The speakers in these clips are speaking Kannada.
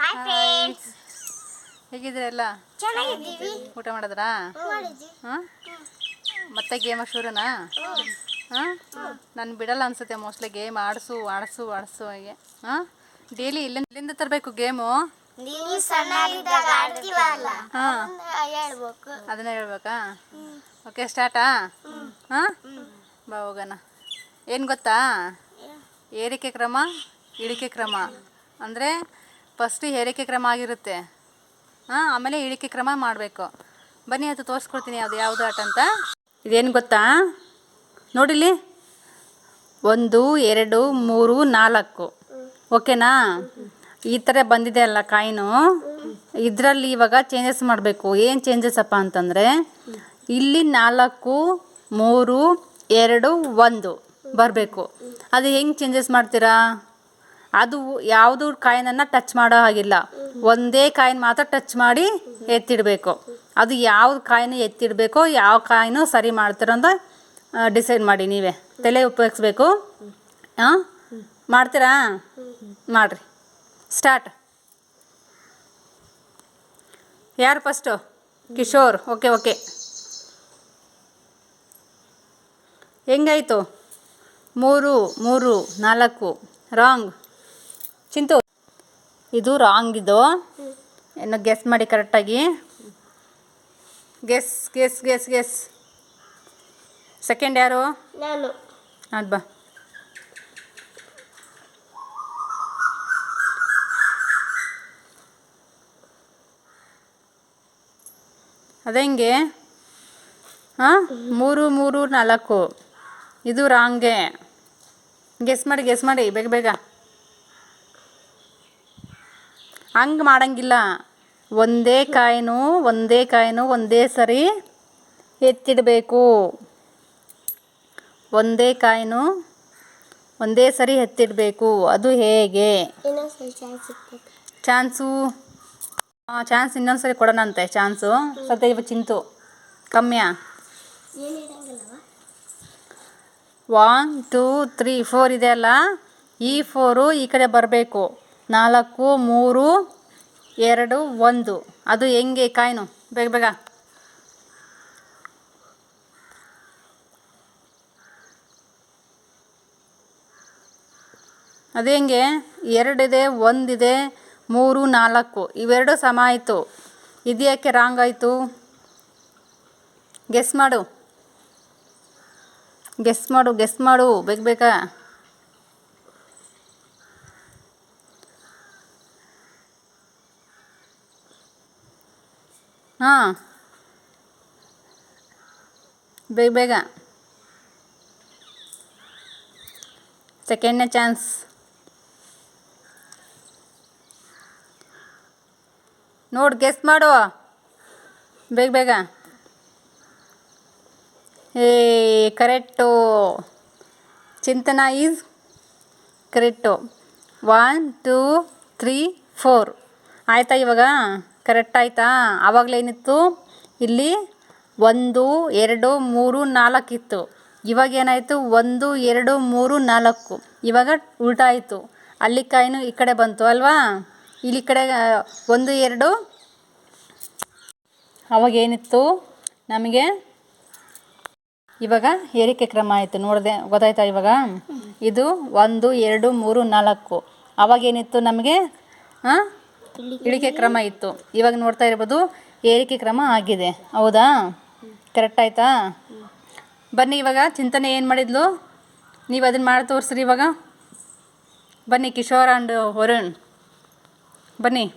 Hi friends ಹೇಗಿದ್ದೀರಲ್ಲ? ಚೆನ್ನಾಗಿದ್ದೀವಿ ಊಟ ಮಾಡಿದ್ರಾ? ಹಾಂ? ಮತ್ತೆ ಗೇಮ್ ಶುರುನಾ? ಹಾಂ? ನಾನು ಬಿಡಲ್ಲ ಅನ್ಸುತ್ತೆ ಮೋಸ್ಟ್ಲಿ ಗೇಮ್ ಆಡಿಸು ಆಡಿಸು ಆಡಿಸು ಹಾಗೆ. ಹಾಂ? ಡೈಲಿ ಇಲ್ಲಿಂದ ಇಲ್ಲಿಂದ ತರಬೇಕು ಗೇಮು? ಹಾಂ. ಅದನ್ನೇ ಹೇಳ್ಬೇಕಾ. ಓಕೆ ಸ್ಟಾರ್ಟಾ ಹಾಂ? ಬಾ ಹೋಗೋಣ. ಏನು ಗೊತ್ತಾ? ಏರಿಕೆ ಕ್ರಮ ಇಳಿಕೆ ಕ್ರಮ. ಅಂದರೆ ಫಸ್ಟು ಏರಿಕೆ ಕ್ರಮ ಆಗಿರುತ್ತೆ. ಹಾಂ, ಆಮೇಲೆ ಇಳಿಕೆ ಕ್ರಮ ಮಾಡಬೇಕು. ಬನ್ನಿ, ಅದು ತೋರಿಸ್ಕೊಡ್ತೀನಿ, ಅದು ಯಾವುದು ಆಟ ಅಂತ. ಇದೇನು ಗೊತ್ತಾ? ನೋಡಿಲಿ ಒಂದು, ಎರಡು, ಮೂರು, ನಾಲ್ಕು. ಓಕೆನಾ? ಈ ಥರ ಬಂದಿದೆ ಅಲ್ಲ ಕಾಯಿನು? ಇದರಲ್ಲಿ ಇವಾಗ ಚೇಂಜಸ್ ಮಾಡಬೇಕು. ಏನು ಚೇಂಜಸ್ ಅಪ್ಪ ಅಂತಂದರೆ, ಇಲ್ಲಿ ನಾಲ್ಕು, ಮೂರು, ಎರಡು, ಒಂದು ಬರಬೇಕು. ಅದು ಹೆಂಗೆ ಚೇಂಜಸ್ ಮಾಡ್ತೀರಾ? ಅದು ಯಾವುದು ಕಾಯಿನನ್ನು ಟಚ್ ಮಾಡೋ ಹಾಗಿಲ್ಲ. ಒಂದೇ ಕಾಯಿನ ಮಾತ್ರ ಟಚ್ ಮಾಡಿ ಎತ್ತಿಡಬೇಕು. ಅದು ಯಾವ ಕಾಯಿನ ಎತ್ತಿಡಬೇಕೋ ಯಾವ ಕಾಯಿನೂ ಸರಿ ಮಾಡ್ತೀರೋ ಅಂತ ಡಿಸೈಡ್ ಮಾಡಿ ನೀವೇ. ತಲೆ ಉಪಯೋಗಿಸ್ಬೇಕು. ಹಾಂ ಮಾಡ್ತೀರಾ? ಮಾಡಿರಿ. ಸ್ಟಾರ್ಟ್ ಯಾರು ಫಸ್ಟು ಕಿಶೋರ್. ಓಕೆ ಓಕೆ ಹೆಂಗಾಯಿತು? ಮೂರು ಮೂರು, ನಾಲ್ಕು. ರಾಂಗ್ ಚಿಂತು. ಇದು ರಾಂಗ್ ಇದು. ಇನ್ನು ಗೆಸ್ ಮಾಡಿ ಕರೆಕ್ಟಾಗಿ guess guess guess guess second ಯಾರು? ನಾನು. ಅದು ಬಾ. ಅದೆಂಗೆ ಹಾಂ? ಮೂರು ಮೂರು ನಾಲ್ಕು. ಇದು ರಾಂಗೆ ಗೆಸ್ ಮಾಡಿ ಗೆಸ್ ಮಾಡಿ ಬೇಗ ಬೇಗ. ಹಂಗೆ ಮಾಡಂಗಿಲ್ಲ. ಒಂದೇ ಕಾಯಿನೂ ಒಂದೇ ಕಾಯಿನೂ ಒಂದೇ ಸರಿ ಎತ್ತಿಡಬೇಕು. ಒಂದೇ ಕಾಯಿನೂ ಒಂದೇ ಸರಿ ಎತ್ತಿಡಬೇಕು. ಅದು ಹೇಗೆ? ಚಾನ್ಸು? ಹಾಂ ಚಾನ್ಸು ಇನ್ನೊಂದು ಸರಿ ಕೊಡೋಣಂತೆ ಚಾನ್ಸು. ಸದ್ಯ ಇವಾಗ ಚಿಂತು. ಕಮ್ಮಿಯ ಒನ್ ಟೂ ತ್ರೀ ಫೋರ್ ಇದೆ ಅಲ್ಲ? ಈ ಫೋರು ಈ ಕಡೆ ಬರಬೇಕು. ನಾಲ್ಕು, ಮೂರು, ಎರಡು, ಒಂದು. ಅದು ಹೆಂಗೆ ಕಾಯಿನು? ಬೇಗ ಬೇಗ. ಅದು ಹೆಂಗೆ? ಎರಡಿದೆ, ಒಂದಿದೆ, ಮೂರು, ನಾಲ್ಕು. ಇವೆರಡು ಸಮ ಆಯಿತು. ಇದು ಯಾಕೆ ರಾಂಗ್ ಆಯಿತು? ಗೆಸ್ ಮಾಡು. ಗೆಸ್ ಮಾಡು ಗೆಸ್ ಮಾಡು. ಬೇಗ ಬೇಗ. ಹಾಂ. ಬೇಗ ಬೇಗ. ಸೆಕೆಂಡ್ನೇ ಚಾನ್ಸ್. ನೋಡಿ ಗೆಸ್ ಮಾಡು. ಬೇಗ ಬೇಗ. ಏ, correct. Chintana is correct. One, two, three, four. ಆಯಿತಾ ಇವಾಗ? ಕರೆಕ್ಟ್ ಆಯಿತಾ? ಆವಾಗಲೇನಿತ್ತು ಇಲ್ಲಿ ಒಂದು, ಎರಡು, ಮೂರು, ನಾಲ್ಕು ಇತ್ತು. ಇವಾಗ ಏನಾಯಿತು? ಒಂದು, ಎರಡು, ಮೂರು, ನಾಲ್ಕು. ಇವಾಗ ಉಲ್ಟಾ ಆಯಿತು. ಅಲ್ಲಿ ಕಾಯಿನು ಈ ಕಡೆ ಬಂತು, ಅಲ್ವಾ? ಇಲ್ಲಿ ಕಡೆ ಒಂದು, ಎರಡು. ಅವಾಗೇನಿತ್ತು ನಮಗೆ ಇವಾಗ ಏರಿಕೆ ಕ್ರಮ ಆಯಿತು. ನೋಡಿದೆ, ಗೊತ್ತಾಯ್ತಾ ಇವಾಗ? ಇದು ಒಂದು, ಎರಡು, ಮೂರು, ನಾಲ್ಕು. ಅವಾಗ ಏನಿತ್ತು ನಮಗೆ? ಹಾಂ ಇಳಿಕೆ ಕ್ರಮ ಇತ್ತು. ಇವಾಗ ನೋಡ್ತಾ ಇರ್ಬೋದು ಏರಿಕೆ ಕ್ರಮ ಆಗಿದೆ. ಹೌದಾ? ಕರೆಕ್ಟ್ ಆಯ್ತಾ? ಬನ್ನಿ ಇವಾಗ ಚಿಂತನೆ ಏನು ಮಾಡಿದ್ಲು? ನೀವು ಅದನ್ನು ಮಾಡಿ ತೋರಿಸ್ರಿ ಇವಾಗ. ಬನ್ನಿ ಕಿಶೋರ್ ಆ್ಯಂಡ್ ವರುಣ್. ಬನ್ನಿ.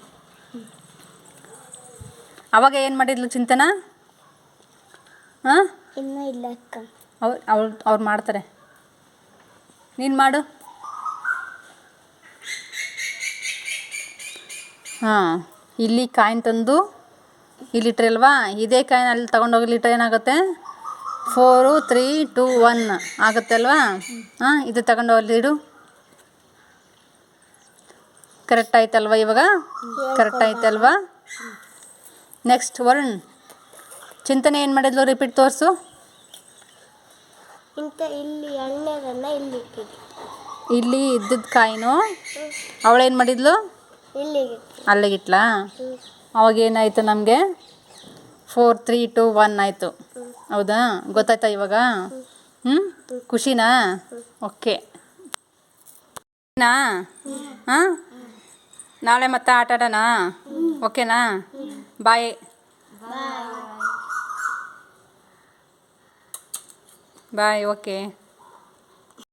ಅವಾಗ ಏನು ಮಾಡಿದ್ಲು ಚಿಂತನ? ಹಾಂ? ಅವ್ರು ಅವ್ರು ಅವ್ರು ಮಾಡ್ತಾರೆ. ನೀನು ಮಾಡು. ಹಾಂ ಇಲ್ಲಿ ಕಾಯಿನ್ ತಂದು ಇಲ್ಲಿ ಅಲ್ವಾ? ಇದೇ ಕಾಯಿನ್ ಅಲ್ಲಿ ತಗೊಂಡೋಗಿ ಏನಾಗುತ್ತೆ? ಫೋರು ತ್ರೀ ಟೂ ಒನ್ ಆಗುತ್ತೆ ಅಲ್ವಾ? ಹಾಂ ಇದು ತಗೊಂಡೋಗ್ಲಿ ಇಡು. ಕರೆಕ್ಟ್ ಆಯ್ತಲ್ವಾ ಇವಾಗ? ಕರೆಕ್ಟ್ ಆಯ್ತಲ್ವಾ? ನೆಕ್ಸ್ಟ್ ವರುಣ್ ಚಿಂತನೆ ಏನು ಮಾಡಿದ್ಲು? ರಿಪೀಟ್ ತೋರಿಸು. ಇಂಥ ಇಲ್ಲಿ ಇಲ್ಲಿ ಇಲ್ಲಿ ಇದ್ದದ್ದು ಕಾಯಿನು. ಅವಳೇನು ಮಾಡಿದ್ಲು? ಇಲ್ಲಿಗೆ ಅಲ್ಲಿಗಿಟ್ಲಾ ಅವಾಗ ಏನಾಯಿತು ನಮಗೆ? ಫೋರ್ ತ್ರೀ ಟು ಒನ್ ಆಯಿತು. ಹೌದಾ? ಗೊತ್ತಾಯ್ತಾ ಇವಾಗ? ಹ್ಞೂ ಖುಷಿನಾ? ಓಕೆ ನಾ ಹಾಂ? ನಾಳೆ ಮತ್ತೆ ಆಟ ಆಡೋಣ? ಓಕೆನಾ ಬಾಯ್ ಬಾಯ್ ಓಕೆ